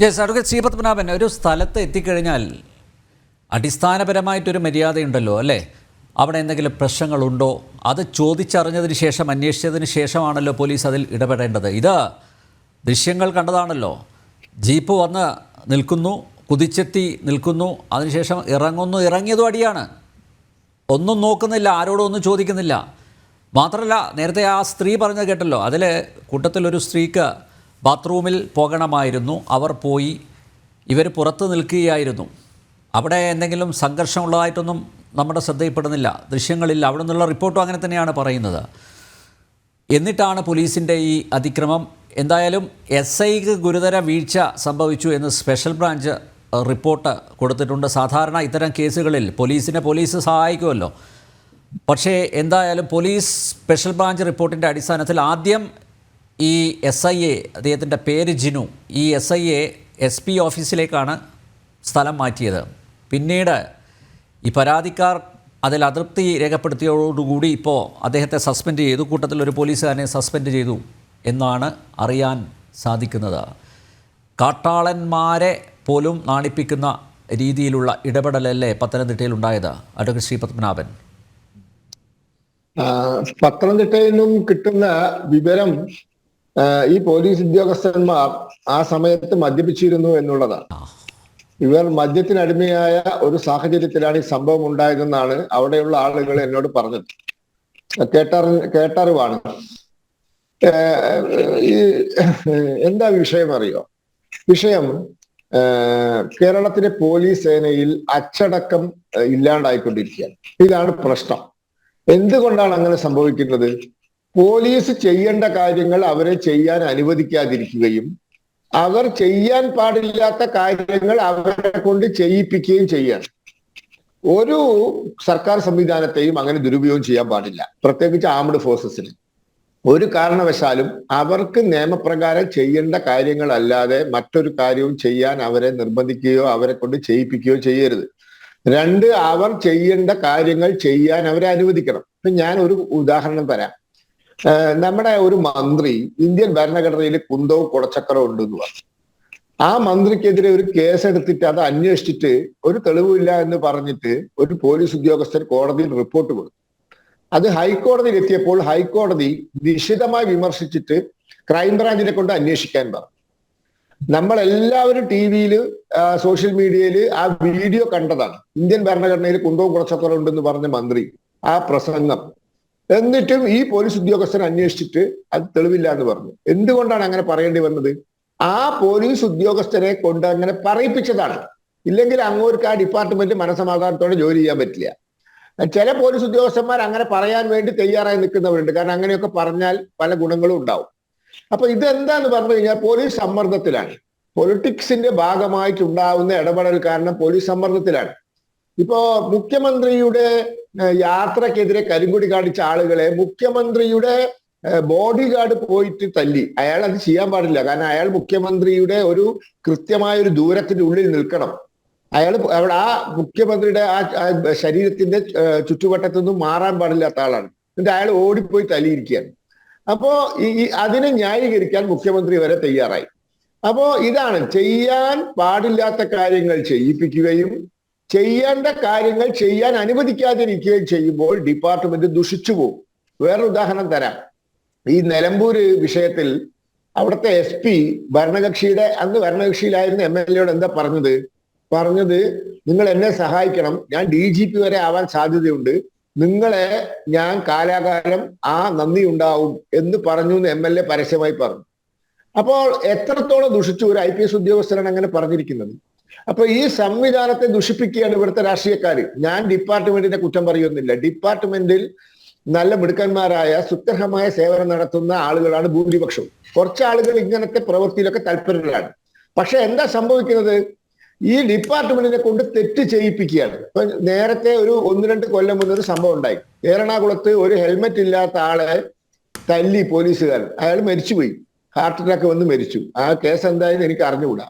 Yes advocate Sreepadmanabhan ഒരു സ്ഥലത്ത് എത്തിക്കഴിഞ്ഞാൽ അടിസ്ഥാനപരമായിട്ടൊരു മര്യാദയുണ്ടല്ലോ അല്ലേ? അവിടെ എന്തെങ്കിലും പ്രശ്നങ്ങളുണ്ടോ? അത് ചോദിച്ചറിഞ്ഞതിന് ശേഷം അന്വേഷിച്ചതിന് ശേഷമാണല്ലോ പോലീസ് അതിൽ ഇടപെടേണ്ടത്. ഇത് ദൃശ്യങ്ങൾ കണ്ടതാണല്ലോ. ജീപ്പ് വന്ന് നിൽക്കുന്നു കുതിച്ചെത്തി നിൽക്കുന്നു അതിനുശേഷം ഇറങ്ങുന്നു ഇറങ്ങിയതും അടിയാണ്. ഒന്നും നോക്കുന്നില്ല ആരോടും ഒന്നും ചോദിക്കുന്നില്ല. മാത്രമല്ല നേരത്തെ ആ സ്ത്രീ പറഞ്ഞത് കേട്ടല്ലോ അതിൽ കൂട്ടത്തിലൊരു സ്ത്രീക്ക് ബാത്റൂമിൽ പോകണമായിരുന്നു. അവർ പോയി ഇവർ പുറത്ത് നിൽക്കുകയായിരുന്നു. അവിടെ എന്തെങ്കിലും സംഘർഷമുള്ളതായിട്ടൊന്നും നമ്മുടെ ശ്രദ്ധയിൽപ്പെടുന്നില്ല. ദൃശ്യങ്ങളിൽ അവിടെ നിന്നുള്ള റിപ്പോർട്ടും അങ്ങനെ തന്നെയാണ് പറയുന്നത്. എന്നിട്ടാണ് പോലീസിന്റെ ഈ അതിക്രമം. എന്തായാലും എസ് ഐക്ക് ഗുരുതര വീഴ്ച സംഭവിച്ചു എന്ന് സ്പെഷ്യൽ ബ്രാഞ്ച് റിപ്പോർട്ട് കൊടുത്തിട്ടുണ്ട്. സാധാരണ ഇത്തരം കേസുകളിൽ പോലീസിനെ പോലീസ് സഹായിക്കുമല്ലോ. പക്ഷേ എന്തായാലും പോലീസ് സ്പെഷ്യൽ ബ്രാഞ്ച് റിപ്പോർട്ടിന്റെ അടിസ്ഥാനത്തിൽ ആദ്യം ഈ എസ് ഐ എ അദ്ദേഹത്തിന്റെ പേര് ജിനു ഈ S I A S P ഓഫീസിലേക്കാണ് സ്ഥലം മാറ്റിയത്. പിന്നീട് ഈ പരാതിക്കാർ അതിൽ അതൃപ്തി രേഖപ്പെടുത്തിയതോടുകൂടി ഇപ്പോൾ അദ്ദേഹത്തെ സസ്പെൻഡ് ചെയ്തു. കൂട്ടത്തിൽ ഒരു പോലീസുകാരനെ സസ്പെൻഡ് ചെയ്തു എന്നാണ് അറിയാൻ സാധിക്കുന്നത്. കാട്ടാളന്മാരെ പോലും നാണിപ്പിക്കുന്ന രീതിയിലുള്ള ഇടപെടലല്ലേ പത്തനംതിട്ടയിൽ ഉണ്ടായത്? അഡ്വക്കേറ്റ് ശ്രീ പത്മനാഭൻ. പത്തനംതിട്ടയിൽ നിന്നും കിട്ടുന്ന വിവരം ഈ പോലീസ് ഉദ്യോഗസ്ഥന്മാർ ആ സമയത്ത് മദ്യപിച്ചിരുന്നു എന്നുള്ളതാണ്. ഇവർ മദ്യത്തിനടിമയായ ഒരു സാഹചര്യത്തിലാണ് ഈ സംഭവം ഉണ്ടായതെന്നാണ് അവിടെയുള്ള ആളുകൾ എന്നോട് പറഞ്ഞത്. കേട്ടറി കേട്ടറിവാണ്. ഈ എന്താ വിഷയം അറിയോ? വിഷയം കേരളത്തിലെ പോലീസ് സേനയിൽ അച്ചടക്കം ഇല്ലാണ്ടായിക്കൊണ്ടിരിക്കുകയാണ്. ഇതാണ് പ്രശ്നം. എന്തുകൊണ്ടാണ് അങ്ങനെ സംഭവിക്കുന്നത്? പോലീസ് ചെയ്യേണ്ട കാര്യങ്ങൾ അവരെ ചെയ്യാൻ അനുവദിക്കാതിരിക്കുകയും അവർ ചെയ്യാൻ പാടില്ലാത്ത കാര്യങ്ങൾ അവരെ കൊണ്ട് ചെയ്യിപ്പിക്കുകയും ചെയ്യാണ്. ഒരു സർക്കാർ സംവിധാനത്തെയും അങ്ങനെ ദുരുപയോഗം ചെയ്യാൻ പാടില്ല. പ്രത്യേകിച്ച് ആംഡ് ഫോഴ്സസിന് ഒരു കാരണവശാലും അവർക്ക് നിയമപ്രകാരം ചെയ്യേണ്ട കാര്യങ്ങളല്ലാതെ മറ്റൊരു കാര്യവും ചെയ്യാൻ അവരെ നിർബന്ധിക്കുകയോ അവരെ കൊണ്ട് ചെയ്യിപ്പിക്കുകയോ ചെയ്യരുത്. രണ്ട് അവർ ചെയ്യേണ്ട കാര്യങ്ങൾ ചെയ്യാൻ അവരെ അനുവദിക്കണം. ഇപ്പൊ ഞാൻ ഒരു ഉദാഹരണം തരാം. നമ്മുടെ ഒരു മന്ത്രി ഇന്ത്യൻ ഭരണഘടനയിൽ കുന്തവും കുടച്ചക്കരവും ഉണ്ടെന്ന് പറഞ്ഞു. ആ മന്ത്രിക്കെതിരെ ഒരു കേസ് എടുത്തിട്ട് അത് അന്വേഷിച്ചിട്ട് ഒരു തെളിവില്ല എന്ന് പറഞ്ഞിട്ട് ഒരു പോലീസ് ഉദ്യോഗസ്ഥർ കോടതിയിൽ റിപ്പോർട്ട് കൊടുത്തു. അത് ഹൈക്കോടതിയിൽ എത്തിയപ്പോൾ ഹൈക്കോടതി നിശിതമായി വിമർശിച്ചിട്ട് ക്രൈംബ്രാഞ്ചിനെ കൊണ്ട് അന്വേഷിക്കാൻ പറഞ്ഞു. നമ്മൾ എല്ലാവരും ടി വിയിൽ സോഷ്യൽ മീഡിയയിൽ ആ വീഡിയോ കണ്ടതാണ്. ഇന്ത്യൻ ഭരണഘടനയിൽ കുന്തവും കുറച്ചൊക്കെ ഉണ്ടെന്ന് പറഞ്ഞ മന്ത്രി ആ പ്രസംഗം. എന്നിട്ടും ഈ പോലീസ് ഉദ്യോഗസ്ഥൻ അന്വേഷിച്ചിട്ട് അത് തെളിവില്ല എന്ന് പറഞ്ഞു. എന്തുകൊണ്ടാണ് അങ്ങനെ പറയേണ്ടി വന്നത്? ആ പോലീസ് ഉദ്യോഗസ്ഥനെ കൊണ്ട് അങ്ങനെ പറയിപ്പിച്ചതാണ്. ഇല്ലെങ്കിൽ അങ്ങോർക്ക് ആ ഡിപ്പാർട്ട്മെന്റ് മനസമാധാനത്തോടെ ജോലി ചെയ്യാൻ പറ്റില്ല. ചില പോലീസ് ഉദ്യോഗസ്ഥന്മാർ അങ്ങനെ പറയാൻ വേണ്ടി തയ്യാറായി നിൽക്കുന്നവരുണ്ട്. കാരണം അങ്ങനെയൊക്കെ പറഞ്ഞാൽ പല ഗുണങ്ങളും ഉണ്ടാവും. അപ്പൊ ഇതെന്താന്ന് പറഞ്ഞു കഴിഞ്ഞാൽ പോലീസ് സമ്മർദ്ദത്തിലാണ്. പൊളിറ്റിക്സിന്റെ ഭാഗമായിട്ടുണ്ടാവുന്ന ഇടപെടൽ കാരണം പോലീസ് സമ്മർദ്ദത്തിലാണ്. ഇപ്പോ മുഖ്യമന്ത്രിയുടെ യാത്രക്കെതിരെ കരിങ്കുടി കാണിച്ച ആളുകളെ മുഖ്യമന്ത്രിയുടെ ബോഡി ഗാർഡ് പോയിട്ട് തല്ലി. അയാൾ അത് ചെയ്യാൻ പാടില്ല. കാരണം അയാൾ മുഖ്യമന്ത്രിയുടെ ഒരു കൃത്യമായ ഒരു ദൂരത്തിന്റെ ഉള്ളിൽ നിൽക്കണം. അയാൾ അവിടെ ആ മുഖ്യമന്ത്രിയുടെ ആ ശരീരത്തിന്റെ ചുറ്റുവട്ടത്തൊന്നും മാറാൻ പാടില്ലാത്ത ആളാണ്. എന്നിട്ട് അയാൾ ഓടിപ്പോയി തല്ലിയിരിക്കുകയാണ്. അപ്പോ ഈ- അതിനെ ന്യായീകരിക്കാൻ മുഖ്യമന്ത്രി വരെ തയ്യാറായി. അപ്പോ ഇതാണ് ചെയ്യാൻ പാടില്ലാത്ത കാര്യങ്ങൾ ചെയ്യിപ്പിക്കുകയും ചെയ്യേണ്ട കാര്യങ്ങൾ ചെയ്യാൻ അനുവദിക്കാതിരിക്കുകയും ചെയ്യുമ്പോൾ ഡിപ്പാർട്ട്മെന്റ് ദുഷിച്ചു പോകും. വേറൊരു ഉദാഹരണം തരാം. ഈ നിലമ്പൂര് വിഷയത്തിൽ അവിടുത്തെ എസ് പി ഭരണകക്ഷിയുടെ അന്ന് ഭരണകക്ഷിയിലായിരുന്ന എം എൽ എയോട് എന്താ പറഞ്ഞത്? പറഞ്ഞത് നിങ്ങൾ എന്നെ സഹായിക്കണം. ഞാൻ ഡി ജി പി വരെ ആവാൻ സാധ്യതയുണ്ട്. നിങ്ങളെ ഞാൻ കാലാകാലം ആ നന്ദി ഉണ്ടാവും എന്ന് പറഞ്ഞു എന്ന് എം എൽ എ പരസ്യമായി പറഞ്ഞു. അപ്പോൾ എത്രത്തോളം ദുഷിച്ചു ഒരു ഐ പി എസ് ഉദ്യോഗസ്ഥരാണ് അങ്ങനെ പറഞ്ഞിരിക്കുന്നത്? അപ്പൊ ഈ സംവിധാനത്തെ ദുഷിപ്പിക്കുകയാണ് ഇവിടുത്തെ രാഷ്ട്രീയക്കാർ ഞാൻ ഡിപ്പാർട്ട്മെന്റിനെ കുറ്റം പറയുന്നില്ല. ഡിപ്പാർട്ട്മെന്റിൽ നല്ല മിടുക്കന്മാരായ സുത്യർഹമായ സേവനം നടത്തുന്ന ആളുകളാണ് ഭൂരിപക്ഷവും. കുറച്ച് ആളുകൾ ഇങ്ങനത്തെ പ്രവൃത്തിയിലൊക്കെ തൽപരരാണ്. പക്ഷെ എന്താ സംഭവിക്കുന്നത്? ഈ ഡിപ്പാർട്ട്മെന്റിനെ കൊണ്ട് തെറ്റ് ചെയ്യിപ്പിക്കുകയാണ്. ഇപ്പൊ നേരത്തെ ഒരു ഒന്ന് രണ്ട് കൊല്ലം മുന്നേ ഒരു സംഭവം ഉണ്ടായി. എറണാകുളത്ത് ഒരു ഹെൽമെറ്റ് ഇല്ലാത്ത ആളെ തല്ലി പോലീസുകാരൻ. അയാൾ മരിച്ചുപോയി. ഹാർട്ട് അറ്റാക്ക് വന്ന് മരിച്ചു. ആ കേസ് എന്തായെന്ന് എനിക്ക് അറിഞ്ഞുകൂടാ.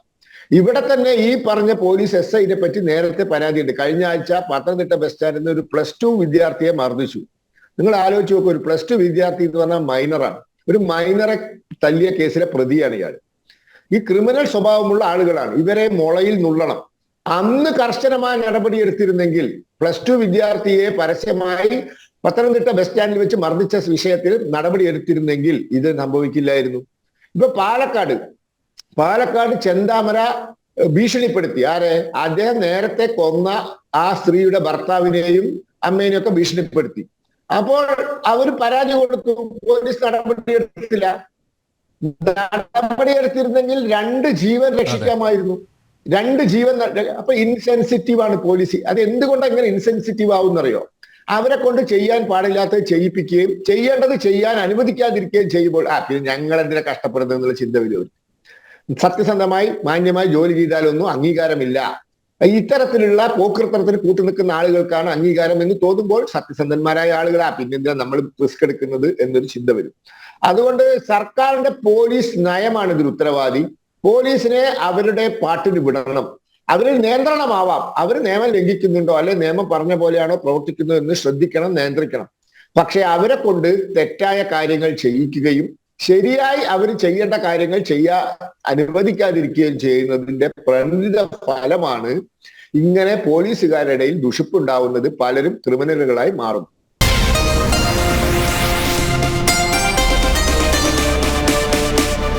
ഇവിടെ തന്നെ ഈ പറഞ്ഞ പോലീസ് എസ് ഐനെ പറ്റി നേരത്തെ പരാതിയുണ്ട്. കഴിഞ്ഞ ആഴ്ച പത്തനംതിട്ട ബസ് സ്റ്റാൻഡിൽ നിന്ന് ഒരു പ്ലസ് ടു വിദ്യാർത്ഥിയെ മർദ്ദിച്ചു. നിങ്ങൾ ആലോചിച്ച് നോക്കൂ ഒരു പ്ലസ് ടു വിദ്യാർത്ഥി എന്ന് പറഞ്ഞാൽ മൈനറാണ് ഒരു മൈനറെ തല്ലിയ കേസിലെ പ്രതിയാണ് ഇയാൾ. ഈ ക്രിമിനൽ സ്വഭാവമുള്ള ആളുകളാണ്. ഇവരെ മുളയിൽ നുള്ളണം. അന്ന് കർശനമായ നടപടി എടുത്തിരുന്നെങ്കിൽ പ്ലസ് ടു വിദ്യാർത്ഥിയെ പരസ്യമായി പത്തനംതിട്ട ബസ് സ്റ്റാൻഡിൽ വെച്ച് മർദ്ദിച്ച വിഷയത്തിൽ നടപടി എടുത്തിരുന്നെങ്കിൽ ഇത് സംഭവിക്കില്ലായിരുന്നു. ഇപ്പൊ പാലക്കാട് പാലക്കാട് ചെന്താമര ഭീഷണിപ്പെടുത്തി. ആരെ? അദ്ദേഹം നേരത്തെ കൊന്ന ആ സ്ത്രീയുടെ ഭർത്താവിനെയും അമ്മേനെയും ഒക്കെ ഭീഷണിപ്പെടുത്തി. അപ്പോൾ അവർ പരാതി കൊടുത്തു. പോലീസ് നടപടിയെടുത്തില്ല. നടപടിയെടുത്തിരുന്നെങ്കിൽ രണ്ട് ജീവൻ രക്ഷിക്കാമായിരുന്നു. രണ്ട് ജീവൻ അപ്പൊ ഇൻസെൻസിറ്റീവ് ആണ് പോലീസ്. അത് എന്തുകൊണ്ടാണ് ഇങ്ങനെ ഇൻസെൻസിറ്റീവ് ആവുന്നറിയോ? അവരെ കൊണ്ട് ചെയ്യാൻ പാടില്ലാത്തത് ചെയ്യിപ്പിക്കുകയും ചെയ്യേണ്ടത് ചെയ്യാൻ അനുവദിക്കാതിരിക്കുകയും ചെയ്യുമ്പോൾ ആ പിന്നെ ഞങ്ങൾ എന്തിനാ കഷ്ടപ്പെടുന്നത് എന്നുള്ള ചിന്ത വരും സത്യസന്ധമായി മാന്യമായി ജോലി ചെയ്താലൊന്നും അംഗീകാരമില്ല. ഇത്തരത്തിലുള്ള പോക്കൃത്തരത്തിന് കൂട്ടുനിൽക്കുന്ന ആളുകൾക്കാണ് അംഗീകാരം എന്ന് തോന്നുമ്പോൾ സത്യസന്ധന്മാരായ ആളുകളാ. പിന്നെന്തിനാ നമ്മൾ റിസ്ക് എടുക്കുന്നത് എന്നൊരു ചിന്ത വരും. അതുകൊണ്ട് സർക്കാരിന്റെ പോലീസ് നയമാണ് ഇതിൽ ഉത്തരവാദി. പോലീസിനെ അവരുടെ പാട്ടിന് വിടണം. അവരിൽ നിയന്ത്രണമാവാം. അവർ നിയമം ലംഘിക്കുന്നുണ്ടോ അല്ലെ നിയമം പറഞ്ഞ പോലെയാണോ പ്രവർത്തിക്കുന്നത് എന്ന് ശ്രദ്ധിക്കണം നിയന്ത്രിക്കണം. പക്ഷെ അവരെ കൊണ്ട് തെറ്റായ കാര്യങ്ങൾ ചെയ്യിക്കുകയും ശരിയായി അവർ ചെയ്യേണ്ട കാര്യങ്ങൾ ചെയ്യാ അനുവദിക്കാതിരിക്കുകയും ചെയ്യുന്നതിന്റെ പ്രണിത ഫലമാണ് ഇങ്ങനെ പോലീസുകാരുടെ ദുഷിപ്പുണ്ടാവുന്നത് പലരും ക്രിമിനലുകളായി മാറും.